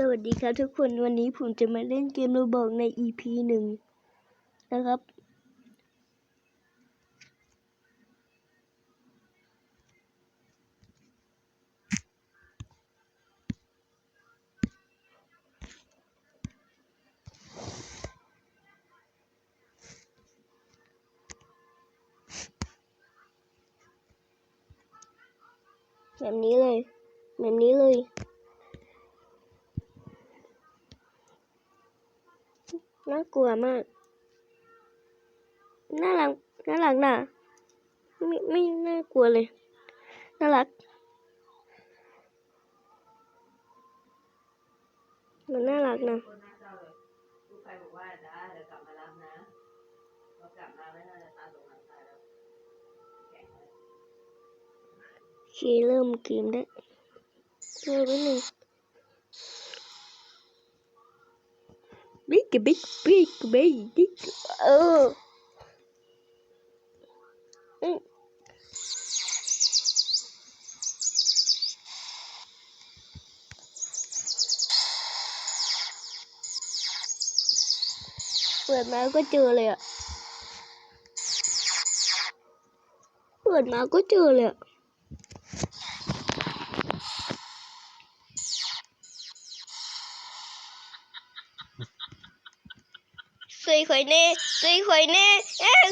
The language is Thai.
สวัสดีครับทุกคนวันนี้ผมจะมาเล่นเกมโรบอกใน EP หนึ่งนะครับ แบบนี้เลย แบบนี้เลย น่ากลัวมาก น่ารัก น่ารักน่ะไม่ไม่น่ากลัวเลย น่ารัก มันน่ารักนะคนหน้าเศร้าเลยลูกใครบอกว่าจ้าเดี๋ยวกลับมารับนะพอกลับมาไม่น่าจะตาตรงหลังตายแล้วแข็งเลยโอเคเริ่มเกมได้เริ่มไปหนึ่ง บิ๊กบิ๊กบิ๊กบิ๊กบิ๊กเอออืมเปิดมาก็เจอเล